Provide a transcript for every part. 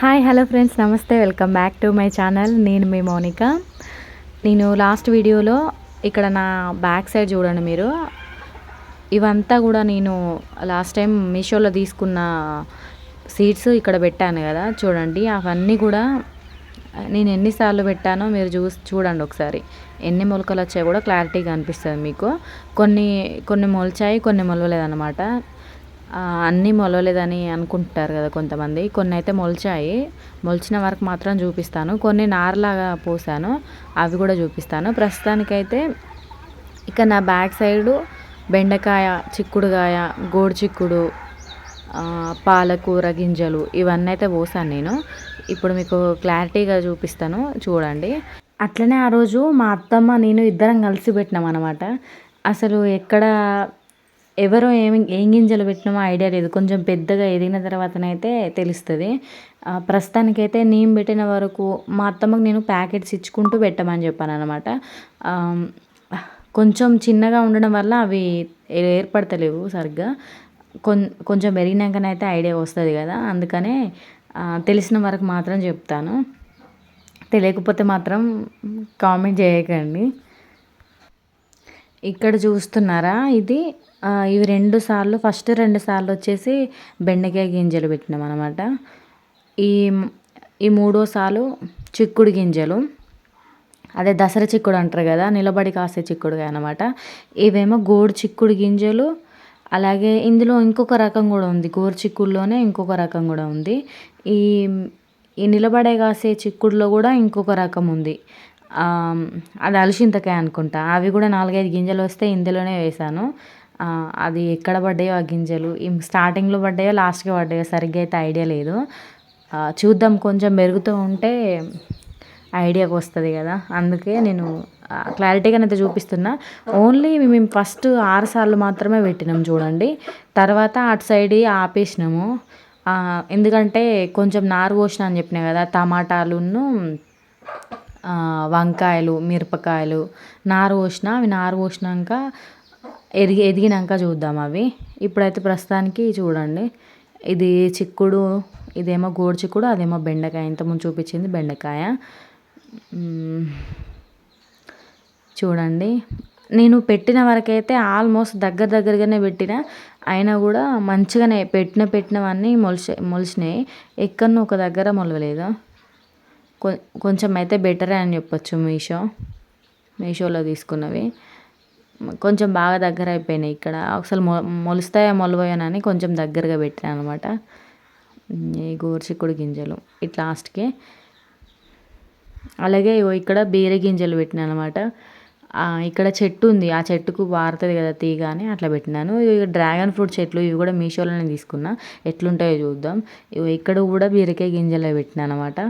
Hi hello friends నమస్తే welcome back to my channel నేను మీ మౌనిక. నేను లాస్ట్ వీడియోలో ఇక్కడ నా బ్యాక్ సైడ్ చూడండి మీరు. ఇవంతా కూడా నేను లాస్ట్ టైం మీషోలో తీసుకున్న సీడ్స్ ఇక్కడ పెట్టాను కదా చూడండి. అవన్నీ కూడా నేను ఎన్నిసార్లు పెట్టానో మీరు చూసి చూడండి ఒకసారి. ఎన్ని మొలకలు వచ్చాయో కూడా క్లారిటీగా అనిపిస్తుంది మీకు. కొన్ని కొన్ని మొలిచాయి కొన్ని మొలవలేదన్నమాట. అన్నీ మొలవలేదని అనుకుంటారు కదా కొంతమంది. కొన్ని అయితే మొలిచాయి. మొలిచిన వరకు మాత్రం చూపిస్తాను. కొన్ని నారలాగా పోసాను. అవి కూడా చూపిస్తాను. ప్రస్తుతానికైతే ఇక నా బ్యాక్ సైడు బెండకాయ చిక్కుడుగాయ గోడు చిక్కుడు పాలకూర గింజలు ఇవన్నీ అయితే పోసాను నేను. ఇప్పుడు మీకు క్లారిటీగా చూపిస్తాను. చూడండి. అట్లనే ఆ రోజు మా అత్తమ్మ నేను ఇద్దరం కలిసి పెట్టినాం అనమాట అసలు ఎక్కడ ఎవరో ఏమి ఏం గింజలు పెట్టినామో ఐడియా లేదు. కొంచెం పెద్దగా ఎదిగిన తర్వాతనైతే తెలుస్తుంది. ప్రస్తుతానికైతే నేను పెట్టిన వరకు మా అత్తమ్మకి నేను ప్యాకెట్స్ ఇచ్చుకుంటూ పెట్టమని చెప్పాను అనమాట కొంచెం చిన్నగా ఉండడం వల్ల అవి ఏర్పడతలేవు సరిగ్గా. కొం కొంచెం పెరిగినాకనైతే ఐడియా వస్తుంది కదా. అందుకనే తెలిసిన వరకు మాత్రం చెప్తాను. తెలియకపోతే మాత్రం కామెంట్ చేయకండి. ఇక్కడ చూస్తున్నారా? ఇది ఇవి రెండు సార్లు ఫస్ట్ రెండు సార్లు వచ్చేసి బెండకాయ గింజలు పెట్టినాం అనమాట ఈ ఈ మూడోసార్లు చిక్కుడు గింజలు. అదే దసరా చిక్కుడు అంటారు కదా నిలబడి కాసే చిక్కుడుగా అనమాట ఇవేమో గోడు చిక్కుడు గింజలు అలాగే ఇందులో ఇంకొక రకం కూడా ఉంది. గోరు చిక్కుడులోనే ఇంకొక రకం కూడా ఉంది. ఈ ఈ నిలబడే కాసే చిక్కుడులో కూడా ఇంకొక రకం ఉంది. అది అలసిందకాయ అనుకుంటా. అవి కూడా నాలుగైదు గింజలు వస్తే ఇందులోనే వేసాను. అది ఎక్కడ పడ్డాయో ఆ గింజలు. స్టార్టింగ్లో పడ్డాయో లాస్ట్కి పడ్డాయో సరిగ్గా అయితే ఐడియా లేదు. చూద్దాం కొంచెం పెరుగుతూ ఉంటే ఐడియాకి వస్తుంది కదా. అందుకే నేను క్లారిటీగా అయితే చూపిస్తున్నా. ఓన్లీ మేము ఫస్ట్ ఆరు సార్లు మాత్రమే పెట్టినాం చూడండి. తర్వాత అటు సైడ్ ఆపేసినాము. ఎందుకంటే కొంచెం నారు పోసిన అని చెప్పినా కదా టమాటాలును వంకాయలు మిరపకాయలు నారు పోసిన అవి నారు పోసినాక ఎదిగి ఎదిగినాక చూద్దాం అవి. ఇప్పుడైతే ప్రస్తుతానికి చూడండి. ఇది చిక్కుడు ఇదేమో గోడు చిక్కుడు అదేమో బెండకాయ. ఇంతకుముందు చూపించింది బెండకాయ. చూడండి. నేను పెట్టిన వరకైతే ఆల్మోస్ట్ దగ్గర దగ్గరగానే పెట్టిన. అయినా కూడా మంచిగానే పెట్టిన పెట్టినవన్నీ మొలిచి మొలిచినాయి ఎక్కడనో ఒక దగ్గర మొలవలేదు. కొంచెం అయితే బెటరే అని చెప్పొచ్చు మీషో. మీషోలో తీసుకున్నవి. కొంచెం బాగా దగ్గర అయిపోయినాయి ఇక్కడ. అసలు మొ మొలుస్తాయో మొలవయోనని కొంచెం దగ్గరగా పెట్టాను అనమాట ఈ గోరుచిక్కుడు గింజలు. ఇట్ లాస్ట్కి. అలాగే ఇగో ఇక్కడ బీర గింజలు పెట్టినాను అనమాట ఇక్కడ చెట్టు ఉంది. ఆ చెట్టుకు వారుతుంది కదా తీగ అని అట్లా పెట్టినాను. ఇక డ్రాగన్ ఫ్రూట్ చెట్లు ఇవి కూడా మీషోలోనే తీసుకున్నా. ఎట్లుంటాయో చూద్దాం. ఇగో ఇక్కడ కూడా బీరకాయ గింజలు పెట్టినాను అనమాట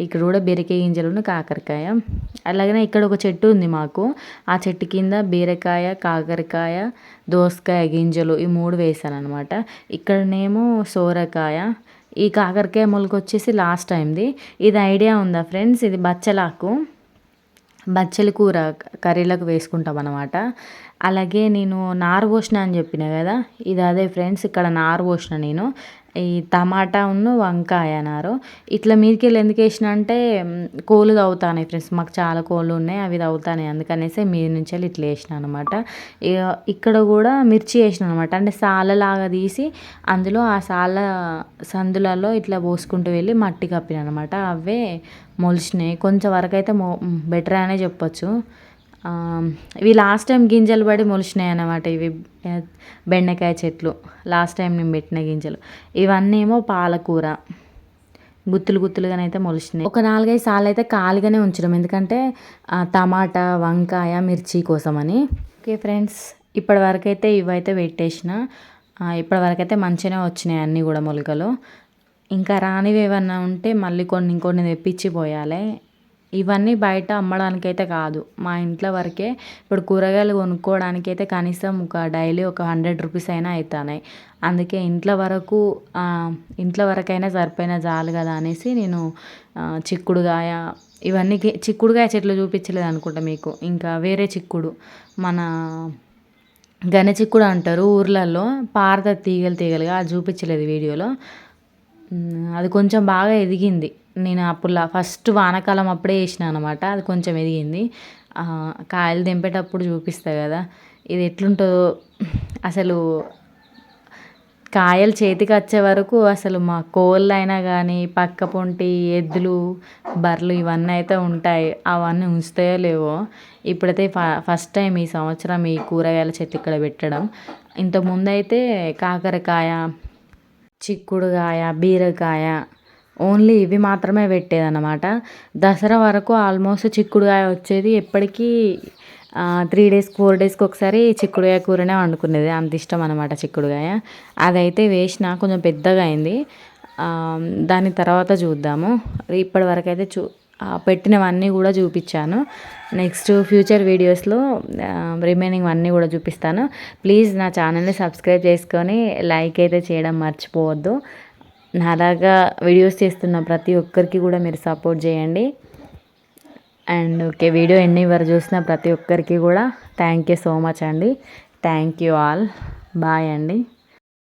ఇక్కడ కూడా బీరకాయ గింజలు కాకరకాయ. అలాగనే ఇక్కడ ఒక చెట్టు ఉంది మాకు. ఆ చెట్టు కింద బీరకాయ కాకరకాయ దోసకాయ గింజలు ఈ మూడు వేసాను అనమాట ఇక్కడనేమో సోరకాయ. ఈ కాకరకాయ మొలక వచ్చేసి లాస్ట్ టైంది. ఇది ఐడియా ఉందా ఫ్రెండ్స్? ఇది బచ్చలాకు. బచ్చలి కూర కర్రీలకు వేసుకుంటాం అనమాట అలాగే నేను నారు పోసిన అని చెప్పిన కదా ఇది అదే ఫ్రెండ్స్ ఇక్కడ నారు పోసిన నేను. ఈ టమాటా ఉన్న వంకాయ నారు. ఇట్లా మీదకి వెళ్ళి ఎందుకు వేసిన అంటే కోళ్ళు తవ్వుతాయి ఫ్రెండ్స్. మాకు చాలా కోళ్ళు ఉన్నాయి అవి తవ్వుతాయి అందుకనేసి మీద నుంచి వెళ్ళి ఇట్లా వేసిన అనమాట ఇక ఇక్కడ కూడా మిర్చి వేసిన అనమాట అంటే సాలలాగా తీసి అందులో ఆ సాల సందులలో ఇట్లా పోసుకుంటూ వెళ్ళి మట్టి కప్పిన అనమాట అవే మొలిచినాయి కొంచెం వరకు అయితే మొ బెటర్ అనే చెప్పొచ్చు. ఇవి లాస్ట్ టైం గింజలు పడి మొలిచినాయి అన్నమాట ఇవి బెండకాయ చెట్లు. లాస్ట్ టైం నేను పెట్టిన గింజలు. ఇవన్నీ ఏమో పాలకూర. గుత్తులు గుత్తులుగానైతే మొలిచినాయి. ఒక నాలుగైదు సార్లు అయితే ఖాళీగానే ఉంచడం. ఎందుకంటే టమాటా వంకాయ మిర్చి కోసమని. ఓకే ఫ్రెండ్స్ ఇప్పటివరకైతే అయితే ఇవైతే పెట్టేసిన. ఇప్పటివరకైతే అయితే మంచిగానే వచ్చినాయి అన్నీ కూడా మొలకలు. ఇంకా రానివి ఏమన్నా ఉంటే మళ్ళీ కొన్ని ఇంకొన్ని తెప్పించి పోయాలి. ఇవన్నీ బయట అమ్మడానికైతే కాదు. మా ఇంట్లో వరకే ఇప్పుడు కూరగాయలు కొనుక్కోవడానికి అయితే కనీసం ఒక డైలీ ఒక హండ్రెడ్ రూపీస్ అయినా అవుతున్నాయి అందుకే ఇంట్లో వరకు ఇంట్లో వరకైనా సరిపోయినా చాలు కదా అనేసి నేను చిక్కుడుగాయ ఇవన్నీ చిక్కుడుగాయ చెట్లు చూపించలేదు అనుకుంటా మీకు. ఇంకా వేరే చిక్కుడు మన గన చిక్కుడు అంటారు ఊర్లలో. పారద తీగలు తీగలుగా అది చూపించలేదు వీడియోలో. అది కొంచెం బాగా ఎదిగింది. నేను అప్పుడు ఫస్ట్ వానాకాలం అప్పుడే వేసిన అనమాట అది కొంచెం ఎదిగింది. కాయలు తెంపేటప్పుడు చూపిస్తా కదా. ఇది ఎట్లుంటుందో అసలు కాయలు చేతికి వచ్చే వరకు అసలు మా కోళ్ళు అయినా కానీ పక్క పొంటి ఎద్దులు బర్రెలు ఇవన్నీ అయితే ఉంటాయి. అవన్నీ ఉంచుతాయో లేవో. ఇప్పుడైతే ఫ ఫస్ట్ టైం ఈ సంవత్సరం ఈ కూరగాయల చెట్టు ఇక్కడ పెట్టడం. ఇంతకుముందు అయితే కాకరకాయ చిక్కుడుకాయ బీరకాయ ఓన్లీ ఇవి మాత్రమే పెట్టేదన్నమాట. దసరా వరకు ఆల్మోస్ట్ చిక్కుడుకాయ వచ్చేది ఎప్పటికీ త్రీ డేస్ ఫోర్ డేస్కి ఒకసారి చిక్కుడుకాయ కూరనే వండుకునేది. అంత ఇష్టం అనమాట చిక్కుడుకాయ. అదైతే వేసిన కొంచెం పెద్దగా అయింది. దాని తర్వాత చూద్దాము. ఇప్పటి వరకు అయితే చూ పెట్టినవన్నీ కూడా చూపించాను. నెక్స్ట్ ఫ్యూచర్ వీడియోస్లో రిమైనింగ్ అన్నీ కూడా చూపిస్తాను. ప్లీజ్ నా ఛానల్ని సబ్స్క్రైబ్ చేసుకొని లైక్ అయితే చేయడం మర్చిపోవద్దు. నాలాగా వీడియోస్ చేస్తున్న ప్రతి ఒక్కరికి కూడా మీరు సపోర్ట్ చేయండి. అండ్ ఓకే వీడియో ఎన్ని వరకు చూసిన ప్రతి ఒక్కరికి కూడా థ్యాంక్ యూ సో మచ్ అండి. థ్యాంక్ యూ ఆల్ బాయ్ అండి.